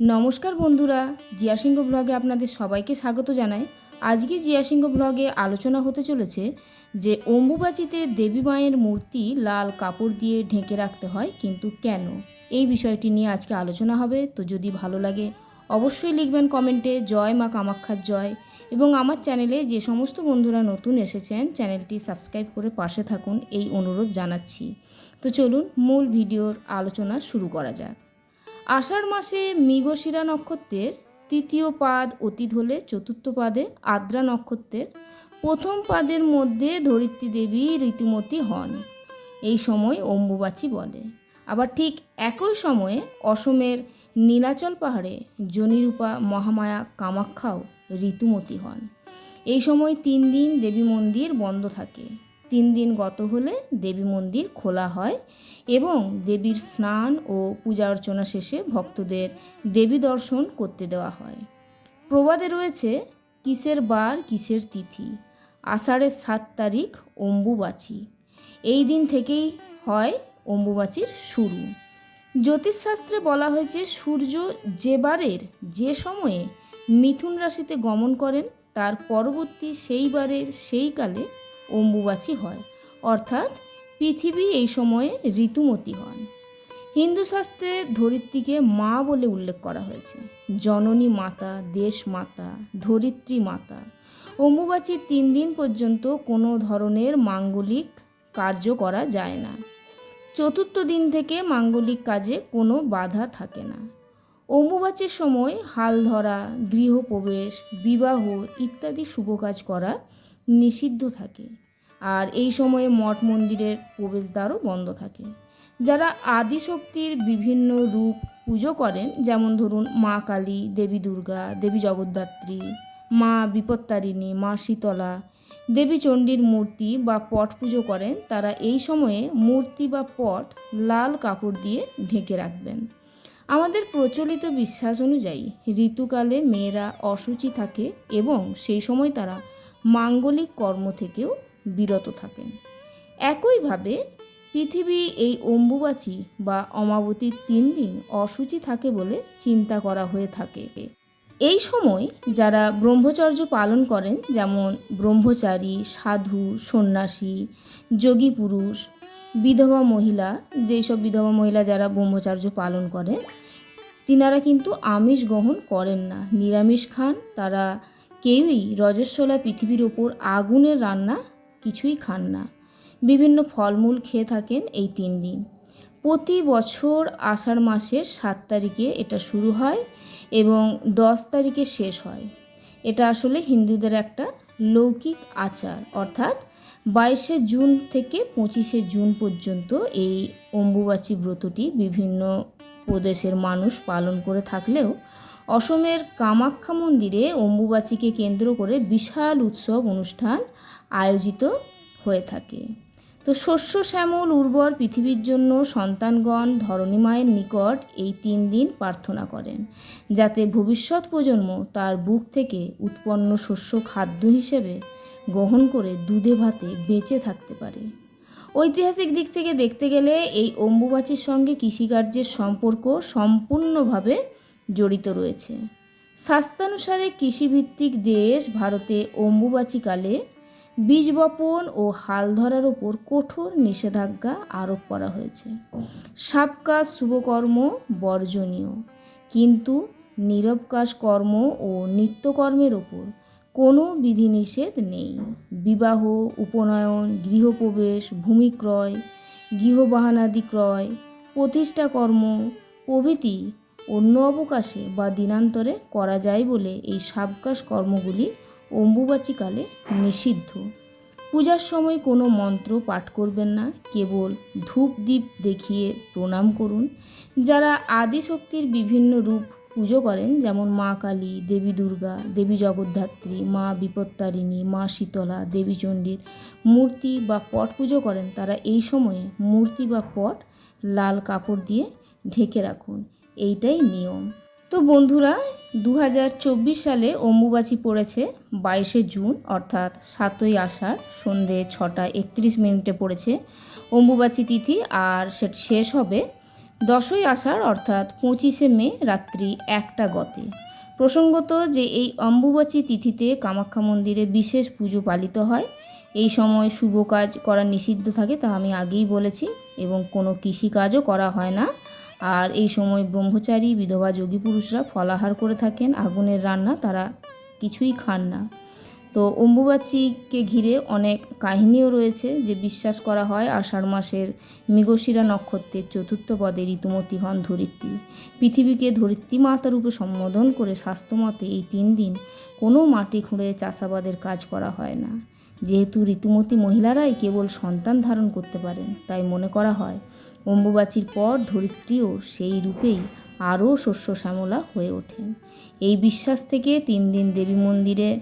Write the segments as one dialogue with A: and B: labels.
A: নমস্কার বন্ধুরা, জিয়া সিংহ ব্লগে আপনাদের সবাইকে স্বাগত জানাই। আজকে জিয়া সিংহ ব্লগে আলোচনা হতে চলেছে যে অম্বুবাচিতে দেবী মায়ের মূর্তি লাল কাপড় দিয়ে ঢেকে রাখতে হয় কিন্তু কেন? এই বিষয়টি নিয়ে আজকে আলোচনা হবে, তো যদি ভালো লাগে অবশ্যই লিখবেন কমেন্টে, জয় মা কামাক্ষার জয়। এবং আমার চ্যানেলে যে সমস্ত বন্ধুরা নতুন এসেছেন, চ্যানেলটি সাবস্ক্রাইব করে পাশে থাকুন, এই অনুরোধ জানাচ্ছি। তো চলুন মূল ভিডিওর আলোচনা শুরু করা যাক। আষাঢ় মাসে মৃগশিরা নক্ষত্রের তৃতীয় পাদ অতীত হলে চতুর্থ পাদে আদ্রা নক্ষত্রের প্রথম পাদের মধ্যে ধরিত্রী দেবী ঋতুমতী হন। এই সময় অম্বুবাচী বলে। আবার ঠিক একই সময়ে অসমের নীলাচল পাহাড়ে জনিরূপা মহামায়া কামাখ্যাও ঋতুমতী হন। এই সময় তিন দিন দেবী মন্দির বন্ধ থাকে। তিন দিন গত হলে দেবী মন্দির খোলা হয় এবং দেবীর স্নান ও পূজা অর্চনা শেষে ভক্তদের দেবী দর্শন করতে দেওয়া হয়। প্রবাদে রয়েছে, কিসের বার কিসের তিথি? আষাঢ়ের সাত তারিখ অম্বুবাচী। এই দিন থেকেই হয় অম্বুবাচীর শুরু। জ্যোতিষশাস্ত্রে বলা হয়েছে, সূর্য যে বারের যে সময়ে মিথুন রাশিতে গমন করেন, তার পরবর্তী সেই বারের সেই কালে অম্বুবাচী হয়, অর্থাৎ পৃথিবী এই সময়ে ঋতুমতী হন। হিন্দু শাস্ত্রে ধরিত্রীকে মা বলে উল্লেখ করা হয়েছে। জননী মাতা, দেশ মাতা, ধরিত্রী মাতা। অম্বুবাচীর তিন দিন পর্যন্ত কোনো ধরনের মাঙ্গলিক কার্য করা যায় না। চতুর্থ দিন থেকে মাঙ্গলিক কাজে কোনো বাধা থাকে না। অম্বুবাচীর সময় হাল ধরা, গৃহপ্রবেশ, বিবাহ ইত্যাদি শুভ কাজ করা নিষিদ্ধ থাকে। আর এই সময়ে মঠ মন্দিরের প্রবেশদ্বারও বন্ধ থাকে। যারা আদিশক্তির বিভিন্ন রূপ পুজো করেন, যেমন ধরুন মা কালী, দেবী দুর্গা, দেবী জগদ্ধাত্রী, মা বিপত্তারিণী, মা শীতলা, দেবী চণ্ডীর মূর্তি বা পট পুজো করেন, তারা এই সময়ে মূর্তি বা পট লাল কাপড় দিয়ে ঢেকে রাখবেন। আমাদের প্রচলিত বিশ্বাস অনুযায়ী ঋতুকালে মেয়েরা অসুচি থাকে এবং সেই সময় তারা মাঙ্গলিক কর্ম থেকেও বিরত থাকেন। একইভাবে পৃথিবী এই অম্বুবাচী বা অমাবতীর তিন দিন অসুচি থাকে বলে চিন্তা করা হয়ে থাকে। এই সময় যারা ব্রহ্মচর্য পালন করেন, যেমন ব্রহ্মচারী, সাধু, সন্ন্যাসী, যোগী পুরুষ, বিধবা মহিলা যেই সব বিধবা মহিলা যারা ব্রহ্মচার্য পালন করেন, তিনারা কিন্তু আমিষ গ্রহণ করেন না। নিরামিষ খান, তারা কেউই রজস্বলা পৃথিবীর ওপর আগুনের রান্না কিছুই খান না। বিভিন্ন ফলমূল খেয়ে থাকেন এই তিন দিন। প্রতি বছর আষাঢ় মাসের সাত তারিখে এটা শুরু হয় এবং দশ তারিখে শেষ হয়। এটা আসলে হিন্দুদের একটা লৌকিক আচার, অর্থাৎ বাইশে জুন থেকে পঁচিশে জুন পর্যন্ত এই অম্বুবাচী ব্রতটি বিভিন্ন প্রদেশের মানুষ পালন করে থাকলেও অসমের কামাখ্যা মন্দিরে অম্বুবাচীকে কেন্দ্র করে বিশাল উৎসব অনুষ্ঠান আয়োজিত হয়ে থাকে। তো শস্য, শ্যামল, উর্বর পৃথিবীর জন্য সন্তানগণ ধরণী মায়ের নিকট এই তিন দিন প্রার্থনা করেন, যাতে ভবিষ্যৎ প্রজন্ম তার বুক থেকে উৎপন্ন শস্য খাদ্য হিসেবে গ্রহণ করে দুধে, ভাতে বেঁচে থাকতে পারে। ঐতিহাসিক দিক থেকে দেখতে গেলে এই অম্বুবাচীর সঙ্গে কৃষিকার্যের সম্পর্ক সম্পূর্ণভাবে জড়িত রয়েছে। শাস্ত্রানুসারে কৃষিভিত্তিক দেশ ভারতে অম্বুবাচীকালে বীজ বপন ও হাল ধরার ওপর কঠোর নিষেধাজ্ঞা আরোপ করা হয়েছে। সাপ কাজ শুভকর্ম বর্জনীয়। কিন্তু নীরব কাজ কর্ম ও নিত্যকর্মের ওপর কোনো বিধিনিষেধ নেই। বিবাহ, উপনয়ন, গৃহপ্রবেশ, ভূমি ক্রয়, গৃহবাহনাদি ক্রয় প্রতিষ্ঠাকর্ম প্রভৃতি অন্য অবকাশে বা দিনান্তরে করা যায় বলে এই সাবকাশ কর্মগুলি অম্বুবাচীকালে নিষিদ্ধ। পূজার সময় কোনো মন্ত্র পাঠ করবেন না, কেবল ধূপ দ্বীপ দেখিয়ে প্রণাম করুন। যারা আদিশক্তির বিভিন্ন রূপ পুজো করেন, যেমন মা কালী, দেবী দুর্গা, দেবী জগদ্ধাত্রী, মা বিপত্তারিণী, মা শীতলা, দেবী চণ্ডীর মূর্তি বা পট পুজো করেন, তারা এই সময়ে মূর্তি বা পট লাল কাপড় দিয়ে ঢেকে রাখুন। এইটাই নিয়ম। তো বন্ধুরা দু হাজার চব্বিশ সালে অম্বুবাচী পড়েছে বাইশে জুন, অর্থাৎ সাতই আষাঢ়, সন্ধে ছটা একত্রিশ মিনিটে পড়েছে অম্বুবাচী তিথি, আর সেটি শেষ হবে দশই আষাঢ়, অর্থাৎ পঁচিশে মে, রাত্রি একটা গতে। প্রসঙ্গত যে এই অম্বুবাচী তিথিতে কামাখ্যা মন্দিরে বিশেষ পুজো পালিত হয়, এই সময় শুভ কাজ করা নিষিদ্ধ থাকে তা আমি আগেই বলেছি এবং কোনো কৃষিকাজও করা হয় না। আর এই সময় ব্রহ্মচারী, বিধবা, যোগী পুরুষরা ফলাহার করে থাকেন, আগুনের রান্না তারা কিছুই খান না। তো অম্বুবাচীকে ঘিরে অনেক কাহিনীও রয়েছে যে বিশ্বাস করা হয় আষাঢ় মাসের মৃগশিরা নক্ষত্রের চতুর্থ পদে ঋতুমতী হন ধরিত্রী। পৃথিবীকে ধরিত্রী মাতা রূপে সম্বোধন করে স্বাস্থ্যমতে এই তিন দিন কোনো মাটি খুঁড়ে চাষাবাদের কাজ করা হয় না। যেহেতু ঋতুমতি মহিলারাই কেবল সন্তান ধারণ করতে পারেন, তাই মনে করা হয় অম্বুবাচীর পর ধরিত্রীও সেই রূপেই আরও শস্য শ্যামলা হয়ে ওঠেন এই বিশ্বাস থেকে তিন দিন দেবী মন্দিরে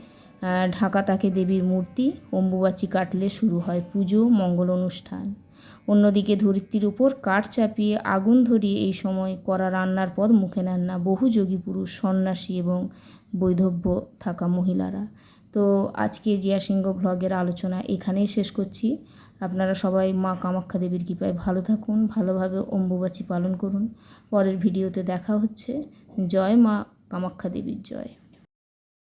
A: ঢাকা তাকে দেবীর মূর্তি, অম্বুবাচী কাটলে শুরু হয় পুজো, মঙ্গল অনুষ্ঠান। অন্যদিকে ধরিত্রীর উপর কাঠ চাপিয়ে আগুন ধরিয়ে এই সময় করা রান্নার পদ মুখে নেন না বহু যোগী পুরুষ, সন্ন্যাসী এবং বৈধব্য থাকা মহিলারা। তো আজকে জিয়া সিংহ ব্লগের আলোচনা এখানেই শেষ করছি। আপনারা সবাই মা কামাখ্যা দেবীর কৃপায় ভালো থাকুন, ভালোভাবে অম্বুবাচী পালন করুন। পরের ভিডিওতে দেখা হচ্ছে। জয় মা কামাখ্যা দেবীর জয়।